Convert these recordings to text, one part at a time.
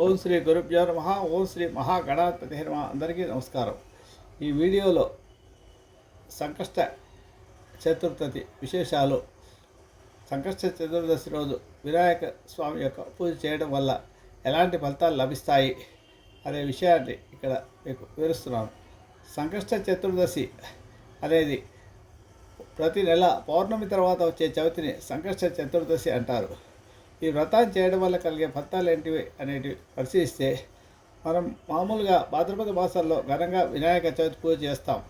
ఓం శ్రీ గురుభ్యో నమ ఓం శ్రీ మహాగణాధిపతి నమ. అందరికీ నమస్కారం. ఈ వీడియోలో సంకష్ట చతుర్దశి విశేషాలు. సంకష్ట చతుర్దశి రోజు వినాయక స్వామి యొక్క పూజ చేయడం వల్ల ఎలాంటి ఫలితాలు లభిస్తాయి అనే విషయాన్ని ఇక్కడ మీకు వివరిస్తున్నాను. సంకష్ట చతుర్దశి అనేది ప్రతి నెల పౌర్ణమి తర్వాత వచ్చే చవితిని సంకష్ట చతుర్దశి అంటారు. ఈ వ్రతాన్ని చేయడం వల్ల కలిగే ఫలితాలు ఏంటివి అనేటివి పరిశీలిస్తే మనం మామూలుగా భాద్రపద మాసాల్లో ఘనంగా వినాయక చవితి పూజ చేస్తాం.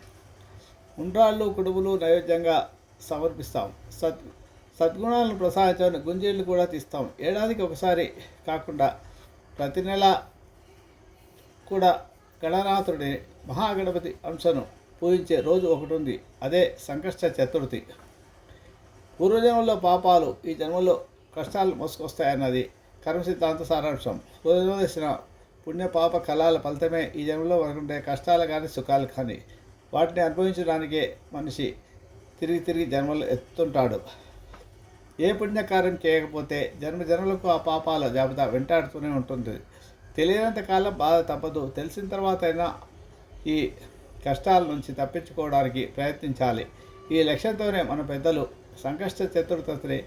ఉండ్రాళ్ళు కుడుములు నైవేద్యంగా సమర్పిస్తాం. సత్ సద్గుణాలను ప్రసాదించని గుంజీళ్ళు కూడా తీస్తాం. ఏడాదికి ఒకసారి కాకుండా ప్రతి నెల కూడా గణనాథుడి మహాగణపతి అంశను పూజించే రోజు ఒకటి ఉంది. అదే సంకష్ట చతుర్థి. పూర్వజన్మలో పాపాలు ఈ జన్మలో కష్టాలు మోసుకొస్తాయన్నది కర్మ సిద్ధాంత సారాంశం. రోజు పుణ్యపాప పుణ్య పాప కళాల ఫలితమే ఈ జన్మలో మనకుండే కష్టాలు కానీ సుఖాలు కానీ. వాటిని అనుభవించడానికే మనిషి తిరిగి తిరిగి జన్మలు ఎత్తుంటాడు. ఏ పుణ్యకార్యం చేయకపోతే జన్మ జన్మలకు ఆ పాపాల జాబితా వెంటాడుతూనే ఉంటుంది. తెలియనంత కాలం బాధ తప్పదు. తెలిసిన తర్వాత అయినా ఈ కష్టాల నుంచి తప్పించుకోవడానికి ప్రయత్నించాలి. ఈ లక్ష్యంతోనే మన పెద్దలు సంకష్ట చతుర్థిని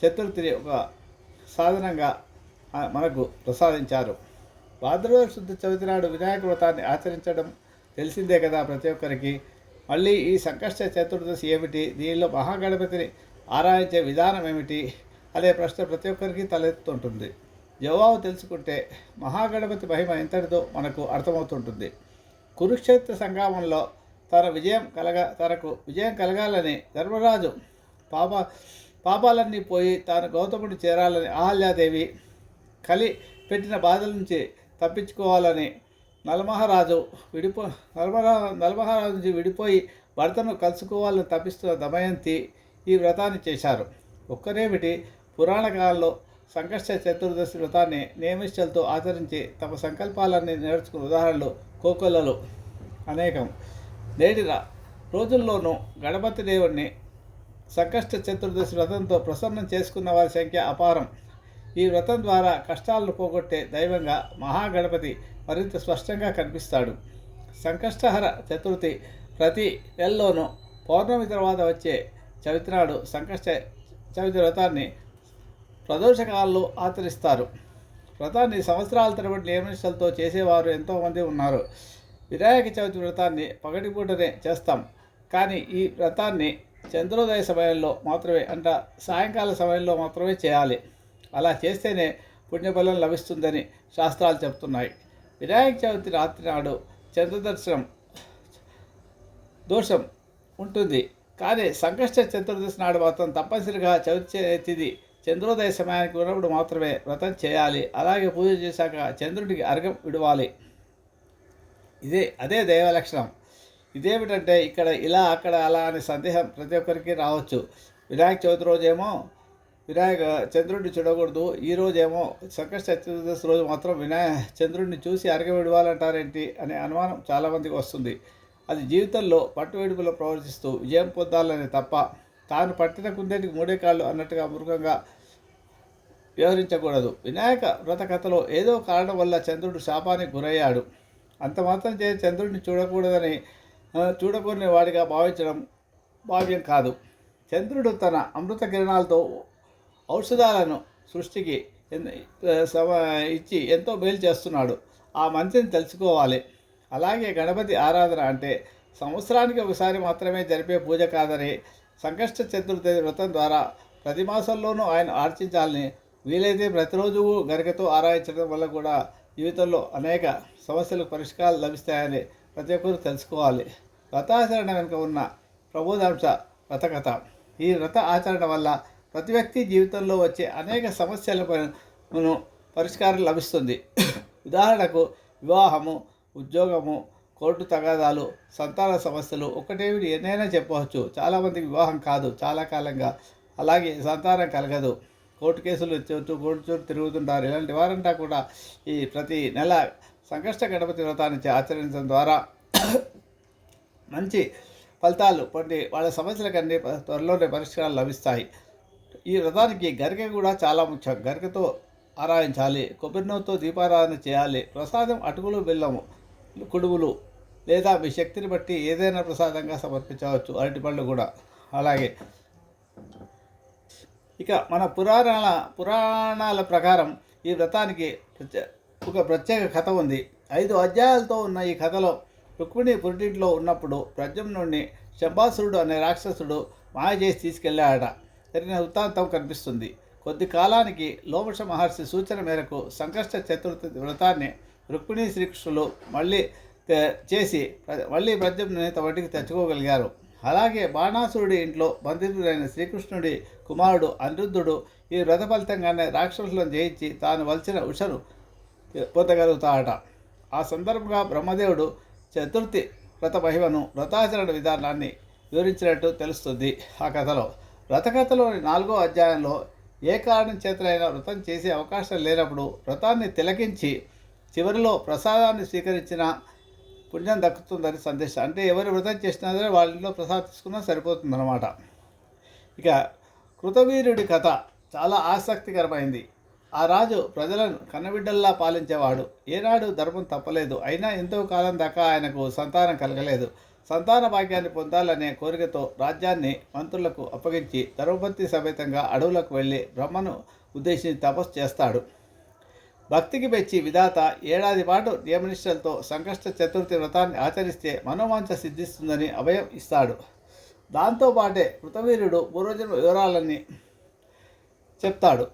చతుర్థిని ఒక సాధనంగా మనకు ప్రసాదించారు. భాద్రవ శుద్ధ చవితి నాడు వినాయక వ్రతాన్ని ఆచరించడం తెలిసిందే కదా ప్రతి ఒక్కరికి. మళ్ళీ ఈ సంకష్ట చతుర్దశి ఏమిటి? దీనిలో మహాగణపతిని ఆరాధించే విధానం ఏమిటి? అనే ప్రశ్న ప్రతి ఒక్కరికి తలెత్తుంటుంది జవాబు తెలుసుకుంటే మహాగణపతి మహిమ ఎంతటిదో మనకు అర్థమవుతుంటుంది. కురుక్షేత్ర సంగ్రామంలో తన విజయం కలగ తనకు విజయం కలగాలని ధర్మరాజు పాప పాపాలన్నీ పోయి తాను గౌతముడు చేరాలని అహల్యాదేవి కలి పెట్టిన బాధల నుంచి తప్పించుకోవాలని నలమహారాజు విడిపో నలమహా నలమహారాజు నుంచి విడిపోయి భర్తను కలుసుకోవాలని తప్పిస్తున్న దమయంతి ఈ వ్రతాన్ని చేశారు. ఒక్కరేమిటి? పురాణ కాలంలో సంకష్ట చతుర్దశి వ్రతాన్ని నియమిష్టలతో ఆచరించి తమ సంకల్పాలన్నీ నేర్చుకున్న ఉదాహరణలు కోకొల్లలు అనేకం. నేటి రోజుల్లోనూ గణపతి దేవుణ్ణి సంకష్ట చతుర్దశి వ్రతంతో ప్రసన్నం చేసుకున్న వారి సంఖ్య అపారం. ఈ వ్రతం ద్వారా కష్టాలను పోగొట్టే దైవంగా మహాగణపతి మరింత స్పష్టంగా కనిపిస్తాడు. సంకష్టహర చతుర్థి ప్రతి నెలలోనూ పౌర్ణమి తర్వాత వచ్చే చవితినాడు సంకష్ట చవితి వ్రతాన్ని ప్రదోషకాలలో ఆచరిస్తారు. వ్రతాన్ని సంవత్సరాల తరబడి నియమనిష్టలతో చేసేవారు ఎంతోమంది ఉన్నారు. వినాయక చవితి వ్రతాన్ని పగటిపూటనే చేస్తాం. కానీ ఈ వ్రతాన్ని చంద్రోదయ సమయంలో మాత్రమే అంట సాయంకాల సమయంలో మాత్రమే చేయాలి. అలా చేస్తేనే పుణ్యఫలం లభిస్తుందని శాస్త్రాలు చెప్తున్నాయి వినాయక చవితి రాత్రి నాడు చంద్రదర్శనం దోషం ఉంటుంది. కానీ సంకష్ట చతుర్దశి నాడు మాత్రం తప్పనిసరిగా చవితి చంద్రోదయ సమయానికి ఉన్నప్పుడు మాత్రమే వ్రతం చేయాలి. అలాగే పూజ చేశాక చంద్రుడికి అర్ఘం విడవాలి. ఇదే అదే దైవ లక్షణం. ఇదేమిటంటే ఇక్కడ ఇలా అక్కడ అలా అనే సందేహం ప్రతి ఒక్కరికి రావచ్చు. వినాయక చవితి రోజేమో వినాయక చంద్రుడిని చూడకూడదు. ఈ రోజేమో సంకట చతుర్దశి రోజు మాత్రం వినాయ చంద్రుడిని చూసి అరగ విడవాలంటారేంటి అనే అనుమానం చాలామందికి వస్తుంది. అది జీవితంలో పట్టు వెడుపులో ప్రవర్తిస్తూ విజయం పొందాలనే తప్ప తాను పట్టిన కుందేటికి మూడే కాళ్ళు అన్నట్టుగా మృగంగా వ్యవహరించకూడదు. వినాయక వ్రత కథలో ఏదో కారణం వల్ల చంద్రుడు శాపానికి గురయ్యాడు. అంత మాత్రం చే చంద్రుడిని చూడకూడదని చూడకూడని వాడిగా భావించడం భావ్యం కాదు. చంద్రుడు తన అమృత కిరణాలతో ఔషధాలను సృష్టికి సమ ఇచ్చి ఎంతో మేలు చేస్తున్నాడు. ఆ మంచిని తెలుసుకోవాలి. అలాగే గణపతి ఆరాధన అంటే సంవత్సరానికి ఒకసారి మాత్రమే జరిపే పూజ కాదని సంకష్ట చతుర్థి వ్రతం ద్వారా ప్రతి మాసంలోనూ ఆయన ఆర్చించాలని వీలైతే ప్రతిరోజు గరికతో ఆరాధించడం వల్ల కూడా జీవితంలో అనేక సమస్యలకు పరిష్కారాలు లభిస్తాయని ప్రతి ఒక్కరు తెలుసుకోవాలి. వ్రతాచరణ వెనుక ఉన్న ప్రబోధాంశ వ్రతకథ ఈ వ్రత ఆచరణ వల్ల ప్రతి వ్యక్తి జీవితంలో వచ్చే అనేక సమస్యలకు పరిష్కారం లభిస్తుంది. ఉదాహరణకు వివాహము ఉద్యోగము కోర్టు తగాదాలు సంతాన సమస్యలు ఒకటేమిటి ఎన్నైనా చెప్పవచ్చు. చాలామందికి వివాహం కాదు చాలా కాలంగా అలాగే సంతానం కలగదు. కోర్టు కేసులు చుట్టూ కోర్టు చోటు తిరుగుతుంటారు. ఇలాంటి వారంతా కూడా ఈ ప్రతి నెల సంకష్ట గణపతి వ్రతాన్ని ఆచరించడం ద్వారా మంచి ఫలితాలు పొంది వాళ్ళ సమస్యలకన్నీ త్వరలోనే పరిష్కారాలు లభిస్తాయి. ఈ వ్రతానికి గరిక కూడా చాలా ముఖ్యం. గరికతో ఆరాయించాలి కొబ్బరి దీపారాధన చేయాలి. ప్రసాదం అటుకులు బెల్లము కుడుములు లేదా మీ శక్తిని బట్టి ఏదైనా ప్రసాదంగా సమర్పించవచ్చు. అరటిపళ్ళు కూడా. అలాగే ఇక మన పురాణాల పురాణాల ప్రకారం ఈ వ్రతానికి ఒక ప్రత్యేక కథ ఉంది. ఐదు అధ్యాయాలతో ఉన్న ఈ కథలో రుక్మిణి పురిటింట్లో ఉన్నప్పుడు ప్రద్యుమ్నుడిని శంబాసురుడు అనే రాక్షసుడు మాయ చేసి తీసుకెళ్ళాడట. జరిగిన వృత్తాంతం కనిపిస్తుంది. కొద్ది కాలానికి లోమష మహర్షి సూచన మేరకు సంకష్ట చతుర్థి వ్రతాన్ని రుక్మిణి శ్రీకృష్ణులు మళ్ళీ చేసి మళ్ళీ ప్రద్యుమ్ని తమ ఇంటికి తెచ్చుకోగలిగారు. అలాగే బాణాసురుడి ఇంట్లో బంధితుడైన శ్రీకృష్ణుడి కుమారుడు అనిరుద్ధుడు ఈ వ్రత ఫలితంగానే రాక్షసులను జయించి తాను వలచిన ఉషను పొందగలుగుతాడట ఆ సందర్భంగా బ్రహ్మదేవుడు చతుర్థి వ్రత మహిమను వ్రతాచరణ విధానాన్ని వివరించినట్టు తెలుస్తుంది ఆ కథలో. వ్రతకథలోని నాలుగో అధ్యాయంలో ఏ కారణం చేతనైనా వ్రతం చేసే అవకాశం లేనప్పుడు వ్రతాన్ని తిలకించి చివరిలో ప్రసాదాన్ని స్వీకరించిన పుణ్యం దక్కుతుందని సందేశం. అంటే ఎవరు వ్రతం చేసినా సరే వాళ్ళ ఇంట్లో ప్రసాదం తీసుకున్నా సరిపోతుందన్నమాట. ఇక కృతవీరుడి కథ చాలా ఆసక్తికరమైంది. ఆ రాజు ప్రజలను కన్నబిడ్డల్లా పాలించేవాడు. ఏనాడు ధర్మం తప్పలేదు. అయినా ఎంతో కాలం దాకా ఆయనకు సంతానం కలగలేదు. సంతాన భాగ్యాన్ని పొందాలనే కోరికతో రాజ్యాన్ని మంత్రులకు అప్పగించి ధర్మపతి సమేతంగా అడవులకు వెళ్ళి బ్రహ్మను ఉద్దేశించి తపస్సు చేస్తాడు. భక్తికి మెచ్చి విధాత ఏడాది పాటు నియమనిష్టలతో సంకష్ట చతుర్థి వ్రతాన్ని ఆచరిస్తే మనోవాంఛ సిద్ధిస్తుందని అభయం ఇస్తాడు. దాంతోపాటే కృతవీరుడు పూర్వజన్మ వివరాలన్నీ చెప్తాడు.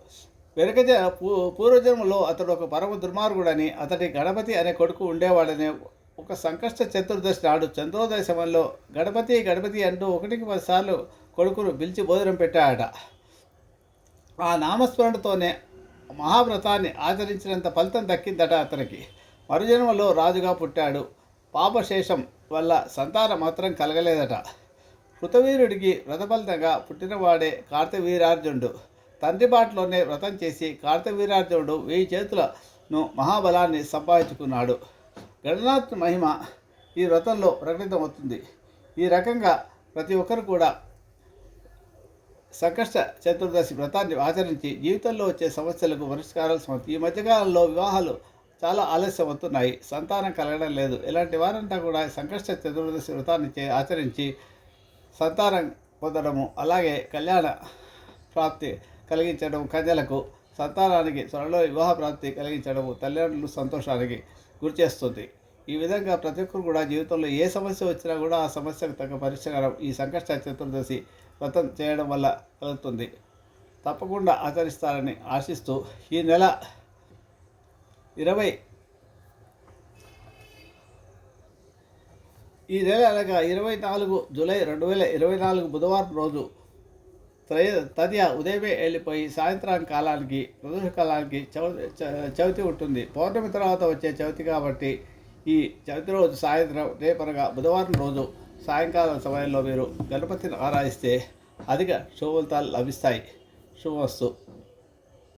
వెనుక పూ పూర్వజన్మలో అతడు ఒక పరమ దుర్మార్గుడని అతడి గణపతి అనే కొడుకు ఉండేవాడని ఒక సంకష్ట చతుర్దశి నాడు చంద్రోదయ సమయంలో గణపతి గణపతి అంటూ ఒకటికి పదిసార్లు కొడుకును పిలిచి భోజనం పెట్టాడట ఆ నామస్మరణతోనే మహావ్రతాన్ని ఆచరించినంత ఫలితం దక్కిందట అతనికి. మరుజన్మలో రాజుగా పుట్టాడు. పాపశేషం వల్ల సంతానం మాత్రం కలగలేదట. కృతవీరుడికి వ్రతఫలితంగా పుట్టినవాడే కార్తవీరార్జునుడు. తండ్రి బాటలోనే వ్రతం చేసి కార్తవీరార్జునుడు వెయ్యి చేతులను మహాబలాన్ని సంపాదించుకున్నాడు. గణనాథ్ మహిమ ఈ వ్రతంలో ప్రకటితమవుతుంది. ఈ రకంగా ప్రతి ఒక్కరు కూడా సంకష్ట చతుర్దశి వ్రతాన్ని ఆచరించి జీవితంలో వచ్చే సమస్యలకు పరిష్కారాలు ఈ మధ్యకాలంలో వివాహాలు చాలా ఆలస్యం అవుతున్నాయి సంతానం కలగడం లేదు. ఇలాంటి వారంతా కూడా సంకష్ట చతుర్దశి వ్రతాన్ని ఆచరించి సంతానం పొందడము అలాగే కళ్యాణ ప్రాప్తి కలిగించడం కన్యలకు సంతానానికి త్వరలో వివాహ ప్రాప్తి కలిగించడం తల్లిదండ్రులు సంతోషానికి గురిచేస్తుంది ఈ విధంగా ప్రతి ఒక్కరు కూడా జీవితంలో ఏ సమస్య వచ్చినా కూడా ఆ సమస్యకు తగ్గ పరిష్కారం ఈ సంకష్ట చతుర్దశి వ్రతం చేయడం వల్ల కలుగుతుంది. తప్పకుండా ఆచరిస్తారని ఆశిస్తూ ఈ నెల ఇరవై ఈ నెల అనగా ఇరవై నాలుగు జూలై రెండు వేల ఇరవై నాలుగు బుధవారం రోజు త్రయ తదియ ఉదయమే వెళ్ళిపోయి సాయంత్రం కాలానికి ప్రదోష కాలానికి చవితి చ- చవితి ఉంటుంది. పౌర్ణమి తర్వాత వచ్చే చవితి కాబట్టి ఈ చవితి రోజు సాయంత్రం రేపనగా బుధవారం రోజు సాయంకాలం సమయంలో మీరు గణపతిని ఆరాధిస్తే అధిక శుభఫలితాలు లభిస్తాయి. శుభవస్తు